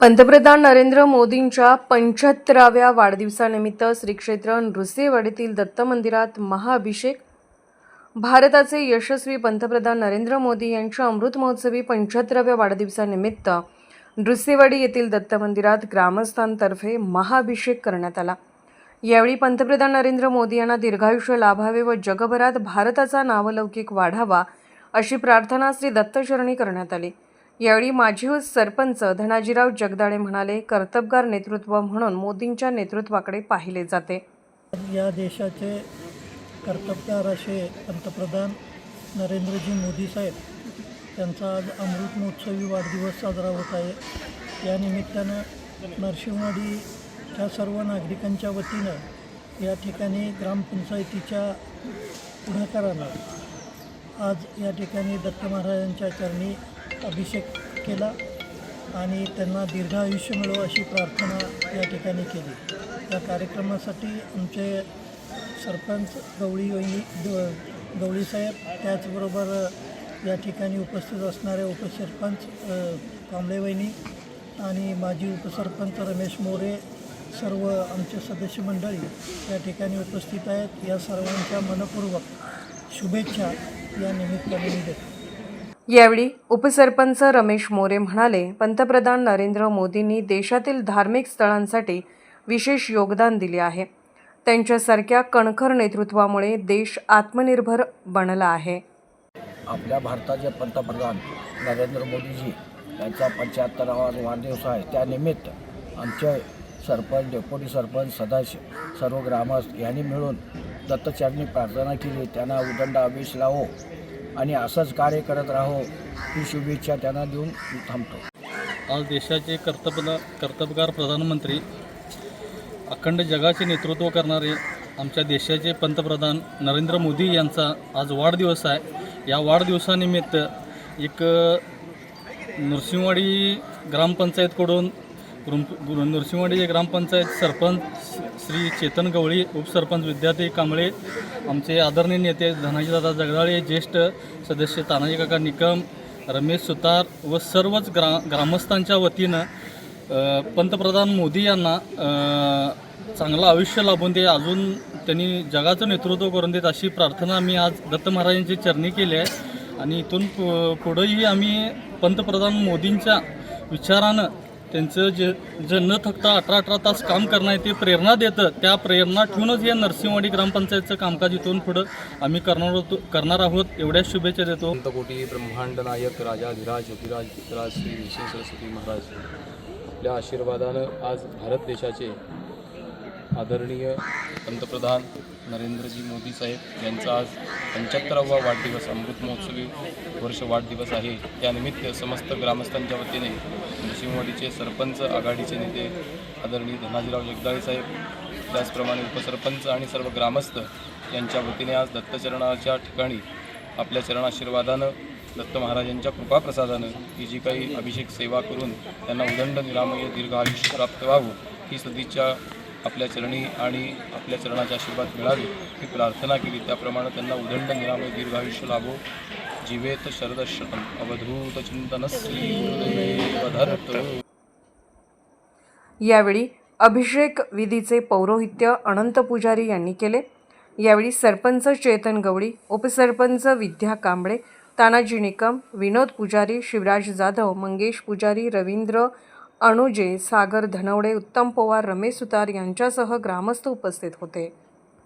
पंतप्रधान नरेंद्र मोदींच्या पंच्याहत्तराव्या वाढदिवसानिमित्त श्री क्षेत्र नृसिंहवाडीतील दत्त मंदिरात महाअभिषेक. भारताचे यशस्वी पंतप्रधान नरेंद्र मोदी यांच्या अमृत महोत्सवी पंच्याहत्तराव्या वाढदिवसानिमित्त नृसिंहवाडी येथील दत्त मंदिरात ग्रामस्थांतर्फे महाअभिषेक करण्यात आला. यावेळी पंतप्रधान नरेंद्र मोदी यांना दीर्घायुष्य लाभावे व जगभरात भारताचा नावलौकिक वाढावा अशी प्रार्थना श्री दत्तचरणी करण्यात आली. यावेळी माजी सरपंच धनाजीराव जगदाळे म्हणाले कर्तबगार नेतृत्व म्हणून मोदींच्या नेतृत्वाकडे पाहिले जाते. या देशाचे कर्तबगार असे पंतप्रधान नरेंद्रजी मोदी साहेब त्यांचा आज अमृत महोत्सवी वाढदिवस साजरा होत आहे. या निमित्तानं नरसिंहवाडीच्या सर्व नागरिकांच्या वतीनं या ठिकाणी ग्रामपंचायतीच्या पुढाकारानं आज या ठिकाणी दत्त महाराजांच्या चरणी अभिषेक केला आणि त्यांना दीर्घ आयुष्य मिळो अशी प्रार्थना या ठिकाणी केली. या कार्यक्रमासाठी आमचे सरपंच गवळी वहिनी ग- त्याचबरोबर या ठिकाणी उपस्थित असणारे उपसरपंच कांबळे वहिनी आणि माजी उपसरपंच रमेश मोरे सर्व आमचे सदस्य मंडळी या ठिकाणी उपस्थित आहेत. या सर्वांच्या मनपूर्वक शुभेच्छा या निमित्ताने मी देतो यावेळी उपसरपंच रमेश मोरे म्हणाले पंतप्रधान नरेंद्र मोदींनी देशातील धार्मिक स्थळांसाठी विशेष योगदान दिले आहे. त्यांच्यासारख्या कणखर नेतृत्वामुळे देश आत्मनिर्भर बनला आहे. आपल्या भारताचे पंतप्रधान नरेंद्र मोदीजी यांचा पंच्याहत्तरावा वाढदिवस आहे. त्यानिमित्त आमचे सरपंच डेप्युटी सरपंच सदस्य सर्व ग्रामस्थ यांनी मिळून दत्तचरणी प्रार्थना केली. त्यांना उदंड आवेश लावो आणि असंच कार्य करत राहो. ही शुभेच्छा त्यांना देऊन मी थांबतो. आज देशाचे कर्तव्य कर्तबगार प्रधानमंत्री अखंड जगाचे नेतृत्व करणारे आमच्या देशाचे पंतप्रधान नरेंद्र मोदी यांचा आज वाढदिवस आहे. या वाढदिवसानिमित्त एक नृसिंहवाडी ग्रामपंचायतकडून गुरु नृसिंहवाडी ग्रामपंचायत सरपंच श्री चेतन गवळी उपसरपंच विद्यार्थी कांबळे आमचे आदरणीय नेते धनाजीदादा जगदाळे ज्येष्ठ सदस्य तानाजी काका निकम रमेश सुतार व सर्वच ग्रा ग्रामस्थांच्या वतीनं पंतप्रधान मोदी यांना चांगलं आयुष्य लाभून दे. अजून त्यांनी जगाचं नेतृत्व करून देत अशी प्रार्थना आम्ही आज दत्त महाराजांची चरणी केली आहे. आणि इथून पु पुढंही आम्ही पंतप्रधान मोदींच्या विचारानं त्यांचं जे जे न थकता अठरा अठरा तास काम करणं आहे ते प्रेरणा देतं. त्या प्रेरणा ठेवूनच या नरसिंहवाडी ग्रामपंचायतचं कामकाज इथून पुढं आम्ही करणार होतो करणार आहोत. एवढ्याच शुभेच्छा देतो. कोटी ब्रह्मांड नायक राजा धीराज योगीराज पितराज श्री विष्णू सरस्वती महाराज. आपल्या आशीर्वादानं आज भारत देशाचे आदरणीय पंतप्रधान नरेंद्रजी मोदी साहेब यांचा आज पंच्याहत्तरावा वाढदिवस अमृत महोत्सवी वर्ष वाढदिवस आहे. त्यानिमित्त समस्त ग्रामस्थांच्या वतीने नरसिंहवाडीचे सरपंच आघाडीचे नेते आदरणीय धनाजीराव जगदाळे साहेब त्याचप्रमाणे उपसरपंच आणि सर्व ग्रामस्थ यांच्या वतीने आज दत्तचरणाच्या ठिकाणी आपल्या चरणाशीर्वादानं दत्त महाराजांच्या कृपाप्रसादानं ही जी काही अभिषेक सेवा करून त्यांना उदंड निरामय दीर्घ आयुष्य प्राप्त व्हावं ही सदिच्छा आपल्या चरणी आणि आपल्या चरणाचा आशीर्वाद मिळावे ही प्रार्थना केली. त्याप्रमाणे त्यांना उदंड निरामय दीर्घ आयुष्य लाभो. जीवेत शरदशतम अवधूत चिंतन यावेळी अभिषेक विधीचे पौरोहित्य अनंत पुजारी यांनी केले. यावेळी सरपंच चेतन गवळी उपसरपंच विद्या कांबळे तानाजी निकम विनोद पुजारी शिवराज जाधव मंगेश पुजारी रवींद्र अणुजे सागर धनवडे उत्तम पवार रमेश सुतार यांच्यासह ग्रामस्थ उपस्थित होते.